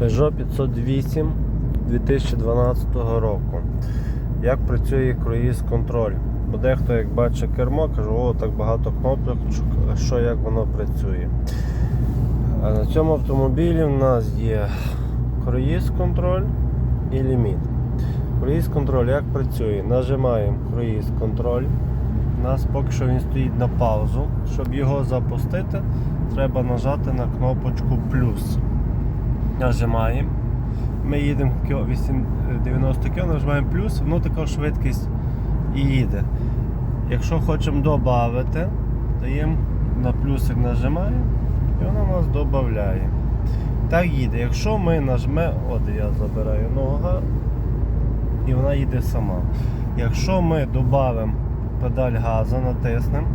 Peugeot 508 2012 року. Як працює круїз контроль? Бо дехто, як бачить кермо, каже, о, так багато кнопок, що як воно працює. А на цьому автомобілі в нас є круїз контроль і ліміт. Круїз контроль як працює? Нажимаємо круїз контроль. У нас поки що він стоїть на паузу. Щоб його запустити, треба нажати на кнопочку плюс. Нажимаємо. Ми їдемо кіл- 8 90 км, нажимаємо плюс, воно така швидкість і їде. Якщо хочемо додати, даємо на плюсик нажимаємо і воно нас додає. Так їде. Якщо ми нажмемо, от я забираю нога і вона їде сама. Якщо ми додамо педаль газу, натиснемо,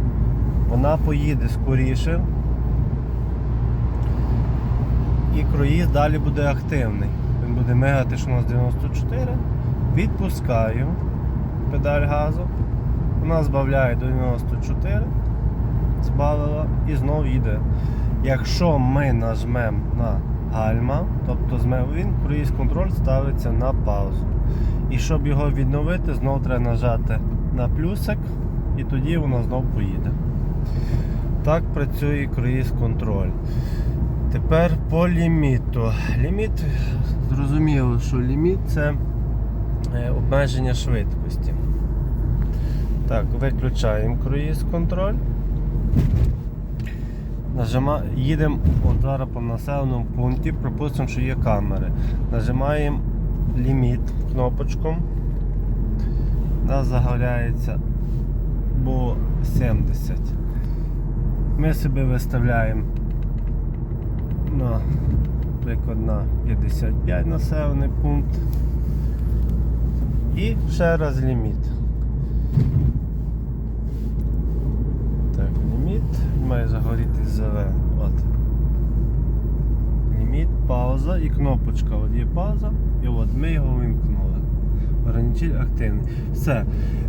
вона поїде скоріше і круїз далі буде активний. Він буде мигати, що у нас 94. Відпускаю педаль газу. Вона збавляє до 94, збавила і знову їде. Якщо ми нажмемо на гальма, тобто він круїз контроль ставиться на паузу. І щоб його відновити, знову треба нажати на плюсик і тоді воно знову поїде. Так працює круїз контроль. Тепер по ліміту. Ліміт, зрозуміло, що ліміт це е, обмеження швидкості. Так, виключаємо круїз контроль. Нажима... Їдемо от зараз по населеному пункті, припустимо, що є камери. Нажимаємо ліміт кнопочку. Нас загаляється бо 70. Ми собі виставляємо на приклад на 55 населений пункт. І ще раз ліміт. Так, ліміт має загоріти зелений. От. Ліміт, пауза і кнопочка. От є пауза, і от ми його вимкнули. Ограничитель активний. Все.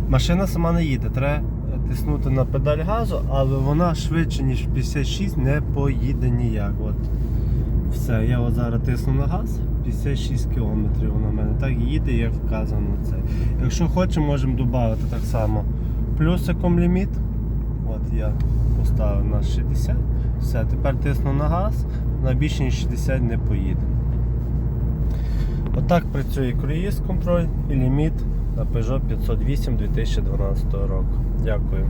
Машина сама не їде. Треба тиснути на педаль газу, але вона швидше, ніж 56 не поїде ніяк. От. Все, я от зараз тисну на газ, 56 км вона в мене так їде, як вказано це. Якщо хочемо, можемо додати так само плюсиком ліміт. От я поставив на 60. Все, тепер тисну на газ, на більше ніж 60 не поїде. Отак працює круїз контроль і ліміт на Peugeot 508 2012 року. Дякую.